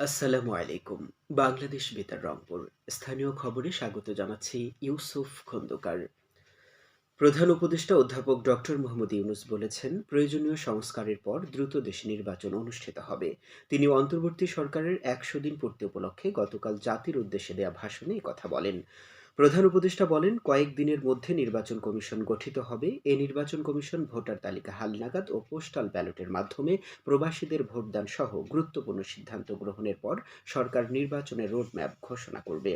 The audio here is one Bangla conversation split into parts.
আসসালামু আলাইকুম। বাংলাদেশ বেতার রংপুর। স্থানীয় খবরে স্বাগত জানাচ্ছি ইউসুফ খন্দকার। প্রধান উপদেষ্টা অধ্যাপক ডক্টর মোহাম্মদ ইউনুস বলেছেন, প্রয়োজনীয় সংস্কারের পর দ্রুত দেশে নির্বাচন অনুষ্ঠিত হবে। তিনি অন্তর্বর্তী সরকারের একশো দিন পূর্তি উপলক্ষে গতকাল জাতির উদ্দেশ্যে দেয়া ভাষণে কথা বলেন। প্রধান উপদেষ্টা বলেন, কয়েক দিনের মধ্যে নির্বাচন কমিশন গঠিত হবে। এই নির্বাচন কমিশন ভোটার তালিকা হালনাগাদ ও পোস্টাল ব্যালটের মাধ্যমে প্রবাসীদের ভোটদান সহ গুরুত্বপূর্ণ সিদ্ধান্ত গ্রহণের পর সরকার নির্বাচনের রোডম্যাপ ঘোষণা করবে।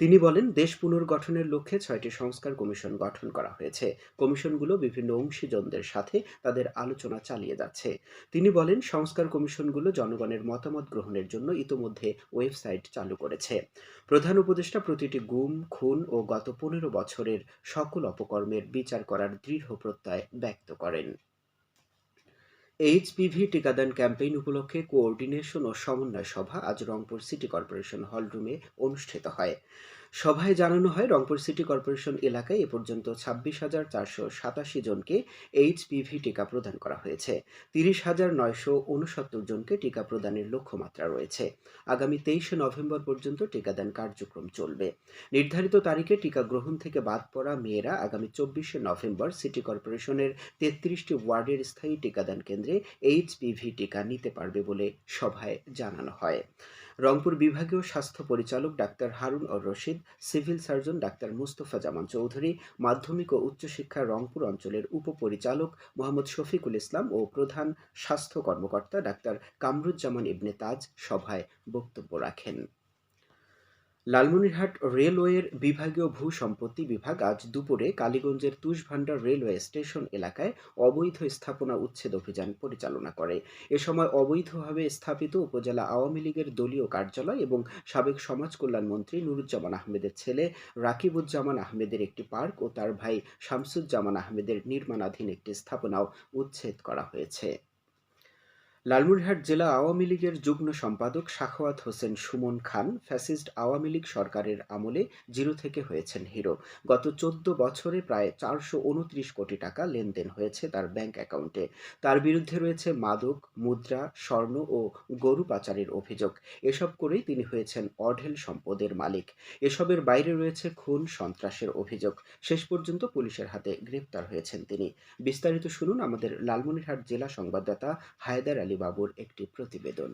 তিনি বলেন, দেশ পুনর্গঠনের লক্ষ্যে ছয়টি সংস্কার কমিশন গঠন করা হয়েছে। কমিশনগুলো বিভিন্ন অংশীজনদের সাথে তাদের আলোচনা চালিয়ে যাচ্ছে। তিনি বলেন, সংস্কার কমিশনগুলো জনগণের মতামত গ্রহণের জন্য ইতোমধ্যে ওয়েবসাইট চালু করেছে। প্রধান উপদেষ্টা প্রতিটি গুম, খুন ও গত পনেরো বছরের সকল অপকর্মের বিচার করার দৃঢ় প্রত্যয় ব্যক্ত করেন। এইচপিভি টিকাদান ক্যাম্পেইন উপলক্ষে কোঅর্ডিনেশন ও সমন্বয় সভা আজ রংপুর সিটি কর্পোরেশন হল রুমে অনুষ্ঠিত হয়। সভায় জানানো হয়, রংপুর সিটি কর্পোরেশন এলাকায় এ পর্যন্ত ছাব্বিশ হাজার চারশো সাতাশি জনকে এইচপিভি টিকা প্রদান করা হয়েছে। তিরিশ হাজার নয়শো উনসত্তর জনকে টিকা প্রদানের লক্ষ্যমাত্রা রয়েছে। আগামী তেইশে নভেম্বর পর্যন্ত টিকাদান কার্যক্রম চলবে। নির্ধারিত তারিখে টিকা গ্রহণ থেকে বাদ পড়া মেয়েরা আগামী চব্বিশে নভেম্বর সিটি কর্পোরেশনের তেত্রিশটি ওয়ার্ডের স্থায়ী টিকাদান কেন্দ্রে এইচপিভি টিকা নিতে পারবে বলে সভায় জানানো হয়। রংপুর বিভাগীয় স্বাস্থ্য পরিচালক doctor Harun ar Rashid, civil surgeon doctor Mustafa Zaman Chowdhury, মাধ্যমিক ও উচ্চশিক্ষা রংপুর অঞ্চলের উপপরিচালক মোহাম্মদ শফিকুল ইসলাম ও প্রধান স্বাস্থ্য কর্মকর্তা ডাক্তার কামরুজ্জামান ইবনে তাজ সভায় বক্তব্য রাখেন। লালমনিরহাট রেলওয়ের বিভাগীয় ভূ সম্পত্তি বিভাগ আজ দুপুরে কালীগঞ্জের তুষভান্ডার রেলওয়ে স্টেশন এলাকায় অবৈধ স্থাপনা উচ্ছেদ অভিযান পরিচালনা করে। এ সময় অবৈধভাবে স্থাপিত উপজেলা আওয়ামী লীগের দলীয় কার্যালয় এবং সাবেক সমাজ কল্যাণ মন্ত্রী নুরুজ্জামান আহমেদের ছেলে রাকিবুজ্জামান আহমেদের একটি পার্ক ও তার ভাই শামসুজ্জামান আহমেদের নির্মাণাধীন একটি স্থাপনাও উচ্ছেদ করা হয়েছে। লালমনিরহাট জেলা আওয়ামী লীগের যুগ্ম সম্পাদক সাখাওয়াত হোসেন সুমন খান ফ্যাসিস্ট আওয়ামী লীগ সরকারের আমলে জিরো থেকে হয়েছেন হিরো। গত চোদ্দ বছরে প্রায় চারশো উনত্রিশ কোটি টাকা লেনদেন হয়েছে তার ব্যাংক অ্যাকাউন্টে। তার বিরুদ্ধে রয়েছে মাদক, মুদ্রা, স্বর্ণ ও গরু পাচারের অভিযোগ। এসব করেই তিনি হয়েছেন অঢেল সম্পদের মালিক। এসবের বাইরে রয়েছে খুন, সন্ত্রাসের অভিযোগ। শেষ পর্যন্ত পুলিশের হাতে গ্রেপ্তার হয়েছেন তিনি। বিস্তারিত শুনুন আমাদের লালমনিরহাট জেলা সংবাদদাতা হায়দার আলী বাবুর একটি প্রতিবেদন।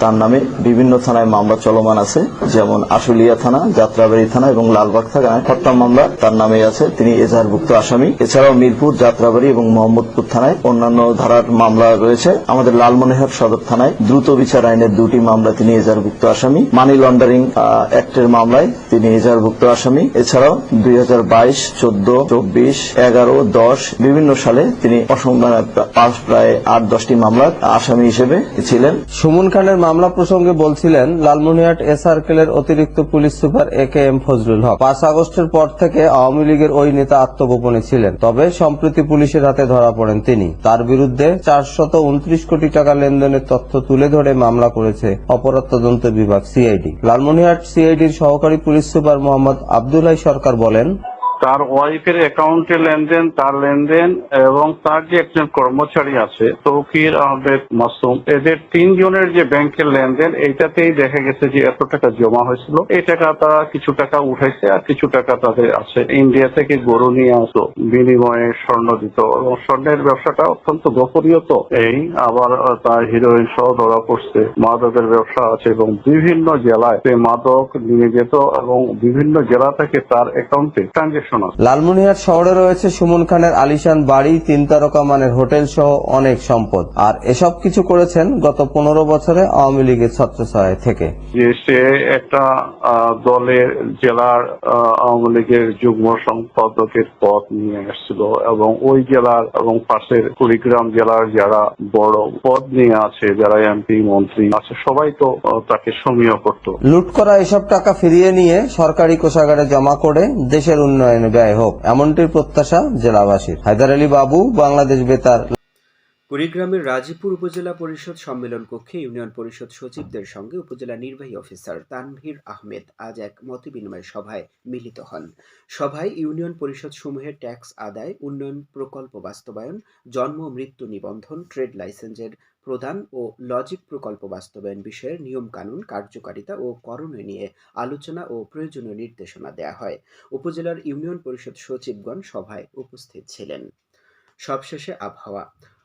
তার নামে বিভিন্ন থানায় মামলা চলমান আছে, যেমন আশুলিয়া থানা, যাত্রাবাড়ি থানা এবং লালবাগ থানায় হত্যা মামলা, তার নামে আছে। তিনি এজাহারভুক্ত আসামি। এছাড়াও মিরপুর, যাত্রাবাড়ি এবং মোহাম্মদপুর থানায় অন্যান্য ধারার মামলা রয়েছে। আমাদের লালমনিরহাট সদর থানায় দ্রুত বিচার আইনের দুটি মামলা তিনি এজাহারভুক্ত আসামি। মানি লন্ডারিং অ্যাক্টের মামলায় তিনি এজাহারভুক্ত আসামি। এছাড়াও দুই হাজার বাইশ, চোদ্দ, চব্বিশ, এগারো, দশ, বিভিন্ন সালে তিনি পাঁচ প্রায় আট, দশটি মামলার আসামি হিসেবে ছিলেন। সুমন খানের মামলা প্রসঙ্গে বলছিলেন লালমনিরহাট এ সার্কেলের অতিরিক্ত police super A K M Fazlul Haque. পাঁচ আগস্টের পর থেকে আওয়ামী লীগের ওই নেতা আত্মগোপনে ছিলেন, তবে সম্প্রতি পুলিশের হাতে ধরা পড়েন তিনি। তার বিরুদ্ধে চারশত উনত্রিশ কোটি টাকা লেনদেনের তথ্য তুলে ধরে মামলা করেছে অপরাধ তদন্ত বিভাগ সিআইডি লালমনিরহাট সিআইডির সহকারী পুলিশ সুপার মোহাম্মদ আবদুল্লাহ সরকার বলেন তার ওয়াইফের অ্যাকাউন্টে লেনদেন, তার লেনদেন এবং তার যে একজন কর্মচারী আছে, তৌকির আহমেদ মাসুম, এদের তিনজনের যে ব্যাংকের লেনদেন, এইটাতেই দেখা গেছে যে এত টাকা জমা হয়েছিল। এই টাকা তারা কিছু টাকা উঠাইছে আর কিছু টাকা তাদের আছে। ইন্ডিয়া থেকে গরু নিয়ে আসতো বিনিময়ে স্বর্ণ দিত এবং স্বর্ণের ব্যবসাটা অত্যন্ত গোপনীয় তো। এই আবার তার হিরোইন সহ ধরা পড়ছে। মাদকের ব্যবসা আছে এবং বিভিন্ন জেলায় মাদক নিয়ে যেত এবং বিভিন্ন জেলা থেকে তার অ্যাকাউন্টে ট্রানজেকশন লালমনিরহাট শহরে রয়েছে সুমন খানের আলিশান বাড়ি তিন তারকা মানের হোটেল সহ অনেক সম্পদ। আর এসব কিছু করেছেন গত পনেরো বছরে আওয়ামী লীগের ছত্রছায় থেকে। যে সে একটা দলের জেলার আওয়ামী লীগের যুগ্ম সম্পাদকের পদ নিয়ে এসেছিল এবং ওই জেলার এবং পাশের কুড়িগ্রাম জেলার যারা বড় পদ নিয়ে আছে যারা এমপি মন্ত্রী আছে সবাই তো তাকে সমীহ করতো। লুট করা এসব টাকা ফিরিয়ে নিয়ে সরকারি কোষাগারে জমা করে দেশের উন্নয়নে ব্যয় হোক। এমনটির প্রত্যাশা জেলাবাসীর। হায়দার আলী বাবু বাংলাদেশ বেতার। কুড়িগ্রামের রাজীপুর উপজেলা পরিষদ সম্মেলন কক্ষে ইউনিয়ন পরিষদ সচিবদের সঙ্গে উপজেলা নির্বাহী অফিসার তানভীর আহমেদ আজ এক মতবিনিময় সভায় মিলিত হন। সভায় ইউনিয়ন পরিষদ সমূহের ট্যাক্স আদায়, উন্নয়ন প্রকল্প বাস্তবায়ন, জন্ম মৃত্যু নিবন্ধন, ট্রেড লাইসেন্সের প্রদান ও লজিক প্রকল্প বাস্তবায়ন বিষয়ের নিয়মকানুন, কার্যকারিতা ও করণীয় নিয়ে আলোচনা ও প্রয়োজনীয় নির্দেশনা দেয়া হয়। উপজেলার ইউনিয়ন পরিষদ সচিবগণ সভায় উপস্থিত ছিলেন। সবশেষে আবহাওয়া।